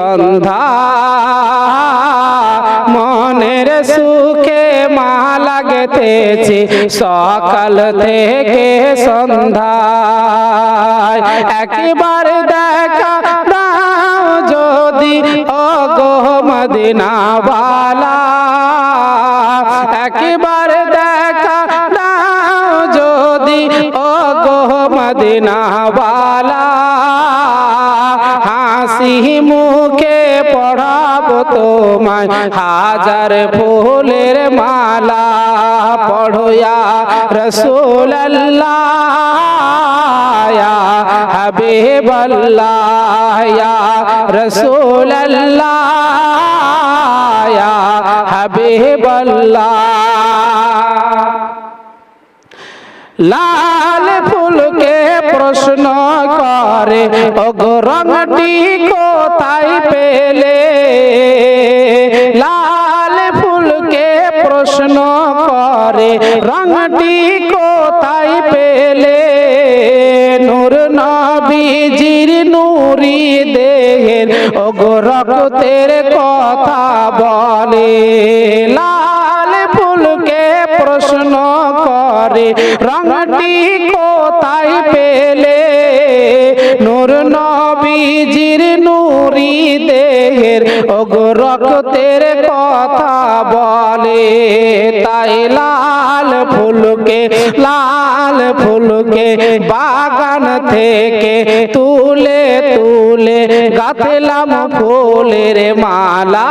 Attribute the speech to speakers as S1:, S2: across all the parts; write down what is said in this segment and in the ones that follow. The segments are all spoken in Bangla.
S1: সন্ধ্যা মনের সুখে মা লাগতেছে। সকাল থেকে সন্ধ্যা একবার দেখা দাও যদি। ও গো মদিনাওয়ালা একবার দেখা দাও যদি। ও গো মদিনাওয়ালা তোমায় হাজার ফুলের মালা পড়োয়া রসুল হাবিবাল্লাহ রসুল হাবিবাল্লাহ। লাল ফুলকে প্রশ্ন করে অগরংটি কোথায় পেলে? করে রংটি কোথায় পেলে? নূর নবীজির নুরি দেহের অগরকতের কথা বলে। লাল ফুলকে প্রশ্ন করে রংটি কোথায় পেলে? নূর নবীজির নুরি দেহের, ওগো রক্তের কথা বলে। তাই লাল ফুলকে লাল ফুলকে বাগান থেকে তুলে তুলে গাথলাম ফুলের মালা।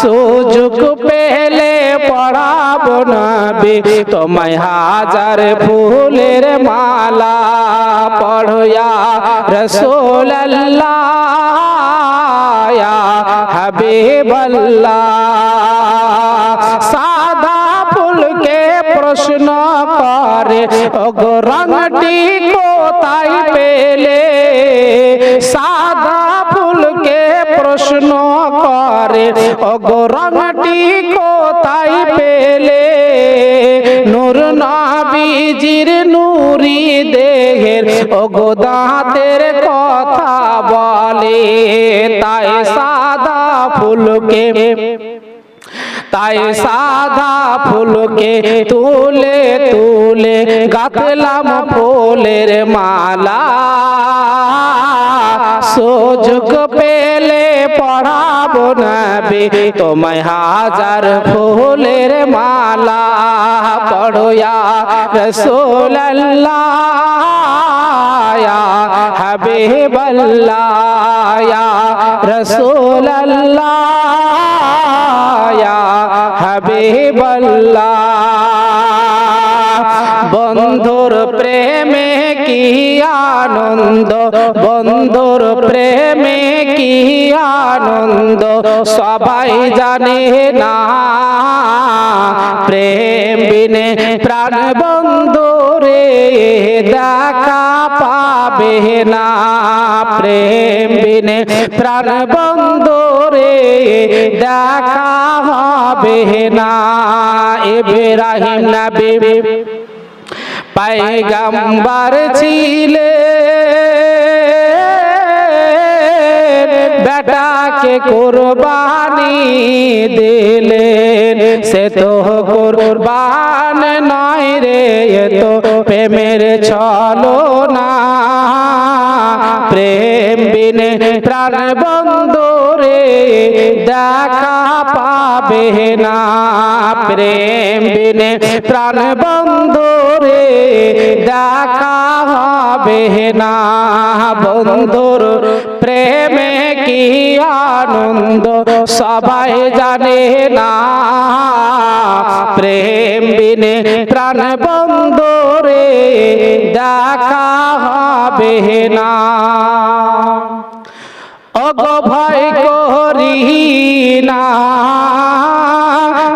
S1: সুযোগ পেলে পড়াবো নবী, তোমায় হাজার ফুলের মালা। পড়য়া রসোল হাবিবাল্লাহ সাদা ফুলকে প্রশ্ন করে, ওগো রংটি কোথায় পেলে? সাদা ফুলকে প্রশ্ন করে, ওগো রংটি কোথায় পেলে? নূর নবীজির নুরি দেহের ওগো দাঁতের কথা বলে তাই সাদা ফুলকে তাই সাদা ফুলকে তুলে তুলে গাতলাম ফুলের মালা সুযোগ পেলে পড়াবো নবী তোমায় হাজার ফুলের মালা পড়োয়া রসোল হাবিবাল্লাহ রসোল হাবিবাল্লাহ বন্ধুর প্রেমে কি আনন্দ বন্ধুর প্রেমে কি আনন্দ সবাই জানে না বিনে প্রাণ বন্ধুরে দেখা পাবে না। প্রেম বিনে প্রাণ বন্ধুরে দেখা হবে না। ইব্রাহিম নবী পাইগাম্বার ছিলে। বেটাকে কোরবানি দিলেন, সে তো কোরবান প্রেমের চলো না। প্রেম বিনে প্রাণ বন্ধুরে দেখা পাবে প্রেম বিনে প্রাণ বন্ধুরে, দেখা হবে না বন্ধুর প্রেমে কি আনন্দ? সবাই জানে না প্রেম বিনে প্রাণ বন্ধুরে, দেখা হবে না। অগ ভয় করি না।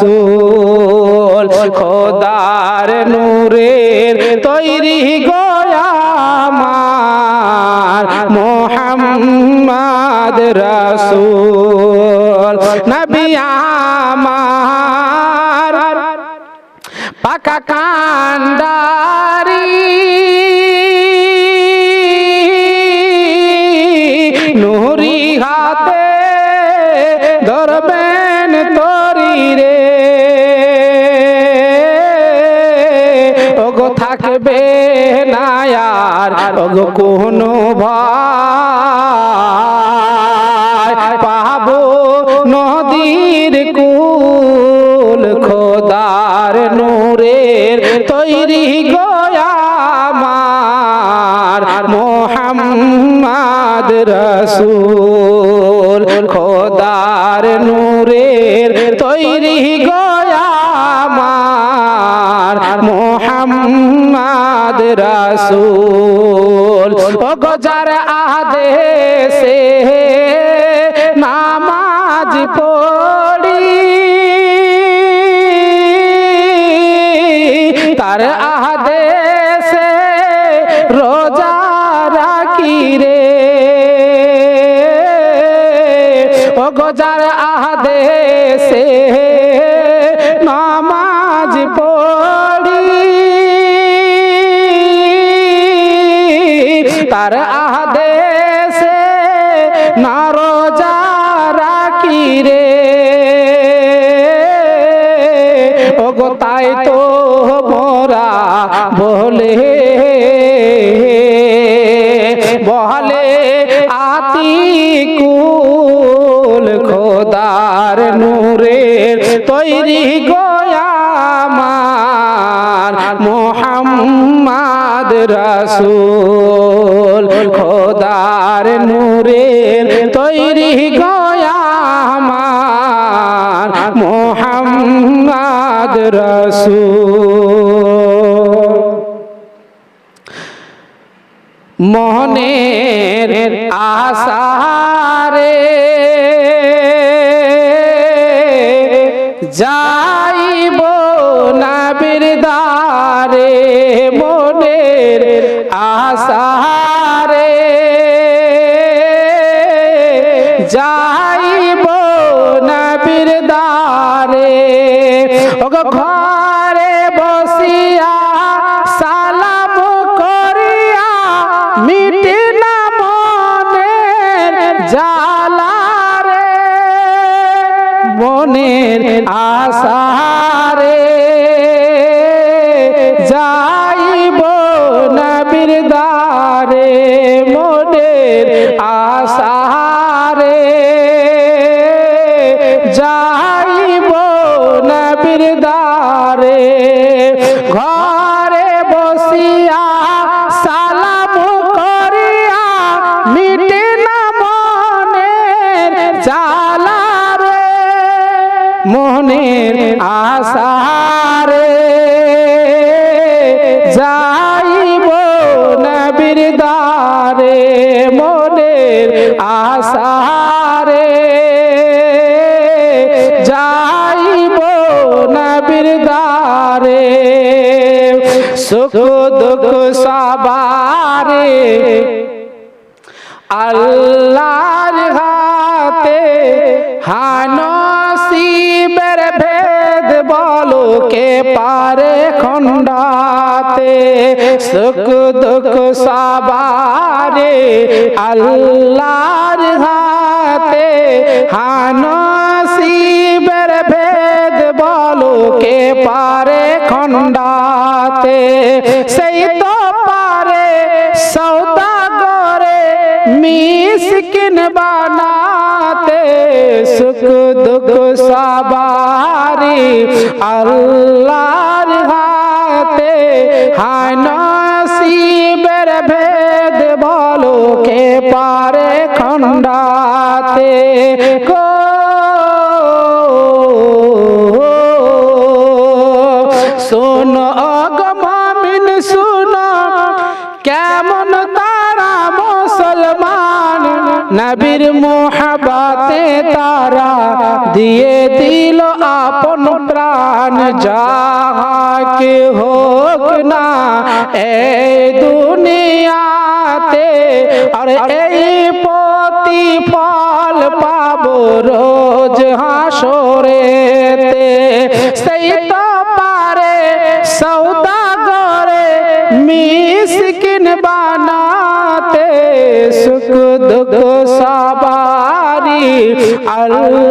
S1: রাসুল খোদার নূরের তৈরি গোয়ামার মোহাম্মদ রাসুল নবী আমার পাকা কান্দা আর কোনো ভাই পাবো নদীর কুল খোদার নূরের তৈরি গোয়ামার মোহাম্মদ রসুল। তার আদেশে রোজা রাখি রে। ও গজার আদেশে নামাজ পড়ি, তার আদেশে না রোজা রাখি রে। ও গো তাই তো মোরা বলে। বলে আতি কুল খোদার নূরের তৈরি গোয়ামার মোহাম্মদ রসুল। খোদার নূরের তৈরি গোয়ামার রসুল। মনের আশারে যাইব না বিরদারে মনের আশারে যাইব ঘরে বসিয়া সালাম করিয়া মিটে না মনের জালারে মনের আশারে যাইব নবীর দারে ঘরে বসিয়া সালাম করিয়া মিটে না মনের জালারে মনের আশারে যাইব নবীর দারে মনের আশারে নবীর দারে সুখ দুঃখ সবারে। আল্লাহর হাতে হানসিবের ভেদ বলো, কে পারে খণ্ডাতে? সুখ দুঃখ সবারে। আল্লাহর হাতে হানসিবের ভেদ পারে খণ্ডাতে সেই তো পারে সৌদা করে মিসকিন বানাতে। সুখ দুঃখ সবারি আল্লাহর হাতে। হানসিবের ভেদ বলো, কে পারে খণ্ডাতে কো শোনো অগমামিন শোনো। কেমন তারা মুসলমান? নবীর মোহাবাতে তারা দিয়ে দিল আপন প্রাণ। যাহাকে হোক না, এই দুনিয়াতে আর এই প্রতিফল পাবো রোজ হাসরেতে। সেই তো মিসকিন বানাতে সুখ দুঃখ সবারি আল্লাহর